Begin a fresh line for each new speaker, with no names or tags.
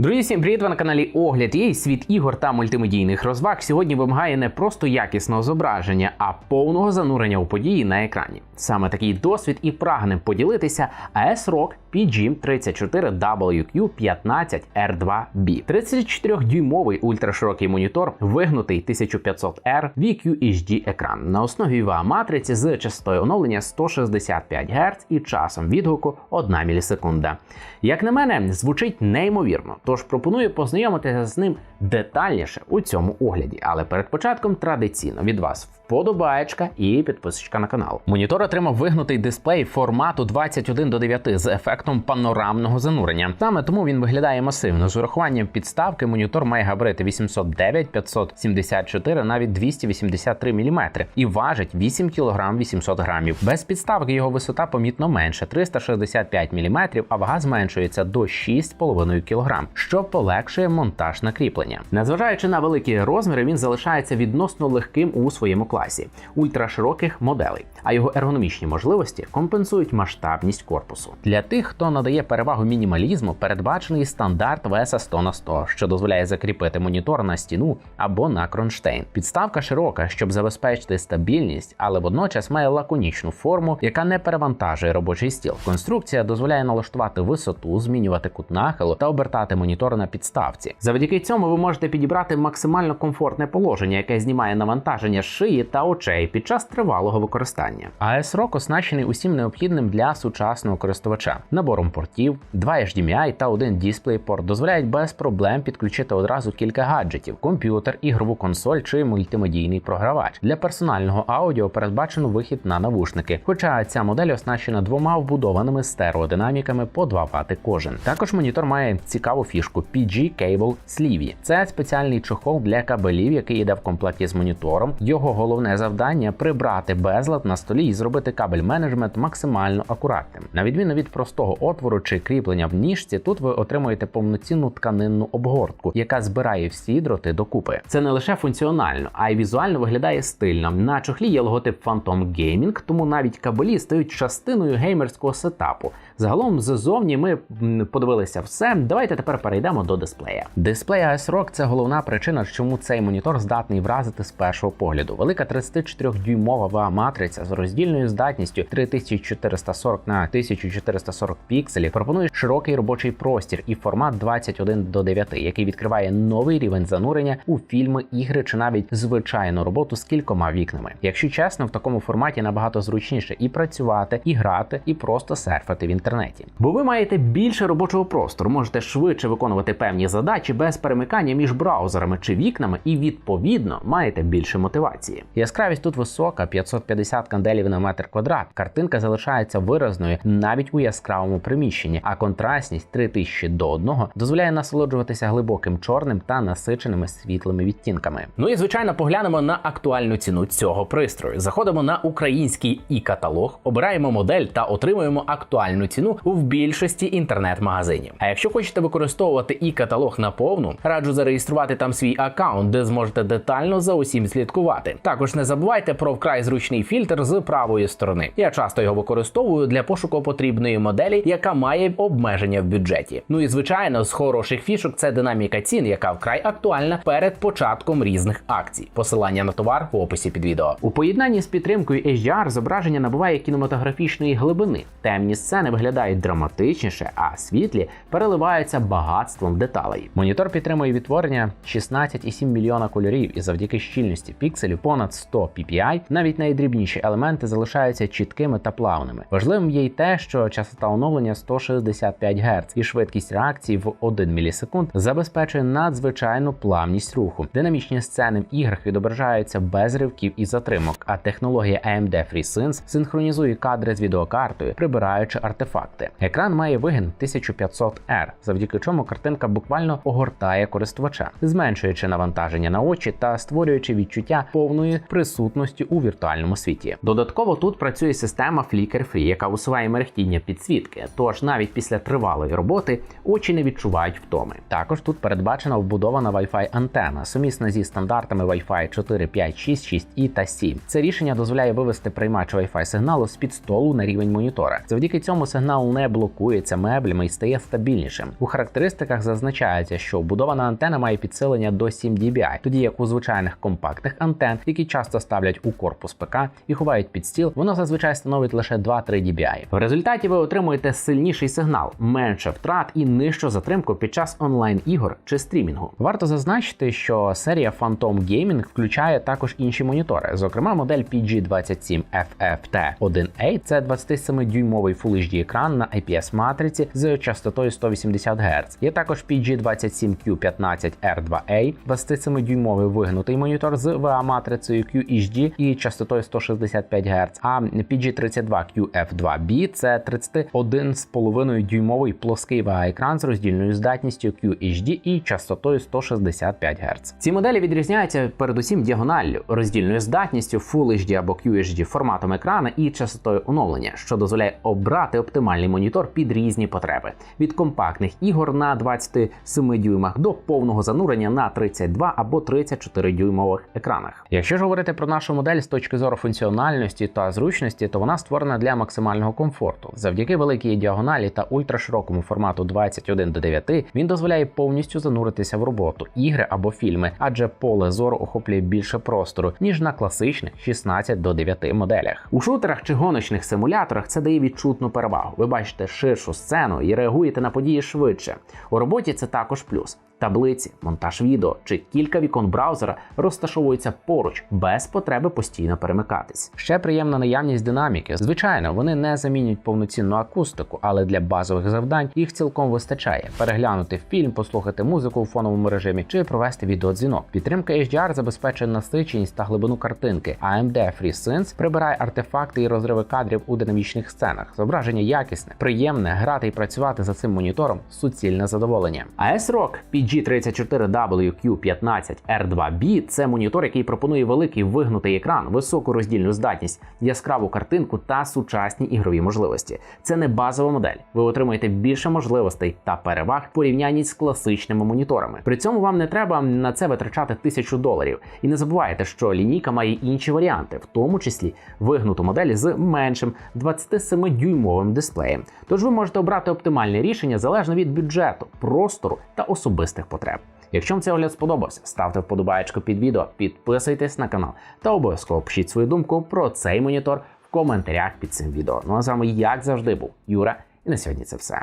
Друзі, всім привіт! Ви на каналі Огляд є світ ігор та мультимедійних розваг сьогодні вимагає не просто якісного зображення, а повного занурення у події на екрані. Саме такий досвід і прагне поділитися AS ROG PG34WQ15R2B. 34-дюймовий ультраширокий монітор, вигнутий 1500R VQHD екран на основі VA матриці з частотою оновлення 165 Гц і часом відгуку 1 мілісекунда. Як на мене, звучить неймовірно. Тож пропоную познайомитися з ним детальніше у цьому огляді. Але перед початком традиційно від вас вподобаєчка і підписочка на канал. Монітор отримав вигнутий дисплей формату 21 до 9 з ефектом панорамного занурення. Саме тому він виглядає масивно. З урахуванням підставки монітор має габарити 809, 574, навіть 283 мм і важить 8 кг 800 грамів. Без підставки його висота помітно менше 365 мм, а вага зменшується до 6,5 кг, що полегшує монтаж на кріплення. Незважаючи на великі розміри, він залишається відносно легким у своєму класі ультрашироких моделей, а його ергономічні можливості компенсують масштабність корпусу. Для тих, хто надає перевагу мінімалізму, передбачений стандарт VESA 100 на 100, що дозволяє закріпити монітор на стіну або на кронштейн. Підставка широка, щоб забезпечити стабільність, але водночас має лаконічну форму, яка не перевантажує робочий стіл. Конструкція дозволяє налаштувати висоту, змінювати кут нахилу та обертати монітор на підставці. Завдяки цьому ви можете підібрати максимально комфортне положення, яке знімає навантаження шиї та очей під час тривалого використання. AS ROG оснащений усім необхідним для сучасного користувача: набором портів, 2 HDMI та один DisplayPort дозволяють без проблем підключити одразу кілька гаджетів: комп'ютер, ігрову консоль чи мультимедійний програвач. Для персонального аудіо передбачено вихід на навушники. Хоча ця модель оснащена двома вбудованими стереодинаміками по 2 Вт кожен. Також монітор має цікаву фішку PG Cable Sleeve. Це спеціальний чохол для кабелів, який йде в комплекті з монітором. Його головне завдання прибрати безлад на столі і зробити кабель менеджмент максимально акуратним. На відміну від простого отвору чи кріплення в ніжці, тут ви отримуєте повноцінну тканинну обгортку, яка збирає всі дроти докупи. Це не лише функціонально, а й візуально виглядає стильно. На чохлі є логотип Phantom Gaming, тому навіть кабелі стають частиною геймерського сетапу. Загалом ззовні ми подивилися все. Давайте тепер перейдемо до дисплея. Дисплей AS ROG – це головна причина, чому цей монітор здатний вразити з першого погляду. Велика 34-дюймова VA матриця з роздільною здатністю 3440 на 1440 пікселів пропонує широкий робочий простір і формат 21 до 9, який відкриває новий рівень занурення у фільми, ігри чи навіть звичайну роботу з кількома вікнами. Якщо чесно, в такому форматі набагато зручніше і працювати, і грати, і просто серфити в інтернеті. Бо ви маєте більше робочого простору, можете швидше виконувати певні задачі без перемикання між браузерами чи вікнами, і відповідно маєте більше мотивації. Яскравість тут висока, 550 канделів на метр квадрат. Картинка залишається виразною навіть у яскравому приміщенні, а контрастність 3000 до 1 дозволяє насолоджуватися глибоким чорним та насиченими світлими відтінками. Ну і звичайно, поглянемо на актуальну ціну цього пристрою. Заходимо на український і каталог, обираємо модель та отримуємо актуальну ціну в більшості інтернет-магазинів. А якщо хочете використовувати і каталог наповну, раджу зареєструвати там свій аккаунт, де зможете детально за усім слідкувати. Також не забувайте про вкрай зручний фільтр з правої сторони. Я часто його використовую для пошуку потрібної моделі, яка має обмеження в бюджеті. Ну і звичайно, з хороших фішок це динаміка цін, яка вкрай актуальна перед початком різних акцій. Посилання на товар в описі під відео. У поєднанні з підтримкою HDR зображення набуває кінематографічної глибини. Темні сцени виглядають драматичніше, а світлі переливаються багатством деталей. Монітор підтримує відтворення 16,7 мільйона кольорів, і завдяки щільності пікселів понад 100 ppi навіть найдрібніші елементи залишаються чіткими та плавними. Важливим є й те, що частота оновлення 165 Гц і швидкість реакції в 1 мілісекунд забезпечує надзвичайну плавність руху. Динамічні сцени в іграх відображаються без ривків і затримок, а технологія AMD FreeSync синхронізує кадри з відеокартою, прибираючи артефакти. Екран має вигін 1500R, завдяки чому картинка буквально огортає користувача, зменшуючи навантаження на очі та створюючи відчуття повної присутності у віртуальному світі. Додатково тут працює система Flicker Free, яка усуває мерехтіння підсвітки, тож навіть після тривалої роботи очі не відчувають втоми. Також тут передбачена вбудована Wi-Fi антена, сумісна зі стандартами Wi-Fi 4, 5, 6, 6E та 7. Це рішення дозволяє вивести приймач Wi-Fi сигналу з під столу на рівень монітора. Завдяки цьому сигнал не блокується меблями і стає стабільнішим. У характеристиках зазначається, що вбудована антена має підсилення до 7 dBi, тоді як у звичайних компактних антен, які часто ставлять у корпус ПК і ховають під стіл, воно зазвичай становить лише 2-3 dBi. В результаті ви отримуєте сильніший сигнал, менше втрат і нижчу затримку під час онлайн ігор чи стрімінгу. Варто зазначити, що серія Phantom Gaming включає також інші монітори, зокрема модель PG27 FFT1A, це 27-дюймовий Full HD екран на IPS матриці з частотою 180 Гц. Є також PG27Q15R2A, 27-дюймовий вигнутий монітор з VA матрицею QHD і частотою 165 Гц. А PG32QF2B це 31,5 дюймовий плоский VA екран з роздільною здатністю QHD і частотою 165 Гц. Ці моделі відрізняються передусім діагоналлю, роздільною здатністю Full HD або QHD форматом екрана і частотою оновлення, що дозволяє обрати оптимальний монітор під різні потреби від компактних ігор на 27 дюймах до повного занурення на 32 або 34 дюймових екранах. Якщо ж говорити про нашу модель з точки зору функціональності та зручності, то вона створена для максимального комфорту. Завдяки великій діагоналі та ультраширокому формату 21 до 9 він дозволяє повністю зануритися в роботу, ігри або фільми, адже поле зору охоплює більше простору ніж на класичних 16 до 9 моделях. У шутерах чи гоночних симуляторах це дає відчутну перевагу. Ви бачите ширшу сцену і реагуєте на події швидше. У роботі це також плюс. Таблиці, монтаж відео чи кілька вікон браузера розташовуються поруч без потреби постійно перемикатись. Ще приємна наявність динаміки. Звичайно, вони не замінюють повноцінну акустику, але для базових завдань їх цілком вистачає. Переглянути фільм, послухати музику у фоновому режимі чи провести відеодзвінок. Підтримка HDR забезпечує насиченість та глибину картинки. AMD FreeSync прибирає артефакти і розриви кадрів у динамічних сценах. Зображення якісне, приємне, грати і працювати за цим монітором суцільне задоволення. AS-ROG PG34WQ15R2B це монітор, який пропонує великий вигнутий екран, високу роздільну здатність, яскраву картинку та сучасні ігрові можливості. Це не базова модель. Ви отримуєте більше можливостей та переваг в порівнянні з класичними моніторами. При цьому вам не треба на це витрачати тисячу доларів. І не забувайте, що лінійка має інші варіанти, в тому числі вигнуту модель з меншим 27-дюймовим дисплеєм. Тож ви можете обрати оптимальне рішення залежно від бюджету, простору та особистих потреб. Якщо вам цей огляд сподобався, ставте вподобаєчку під відео, підписуйтесь на канал та обов'язково пишіть свою думку про цей монітор в коментарях під цим відео. Ну а з вами, як завжди, був Юра, і на сьогодні це все.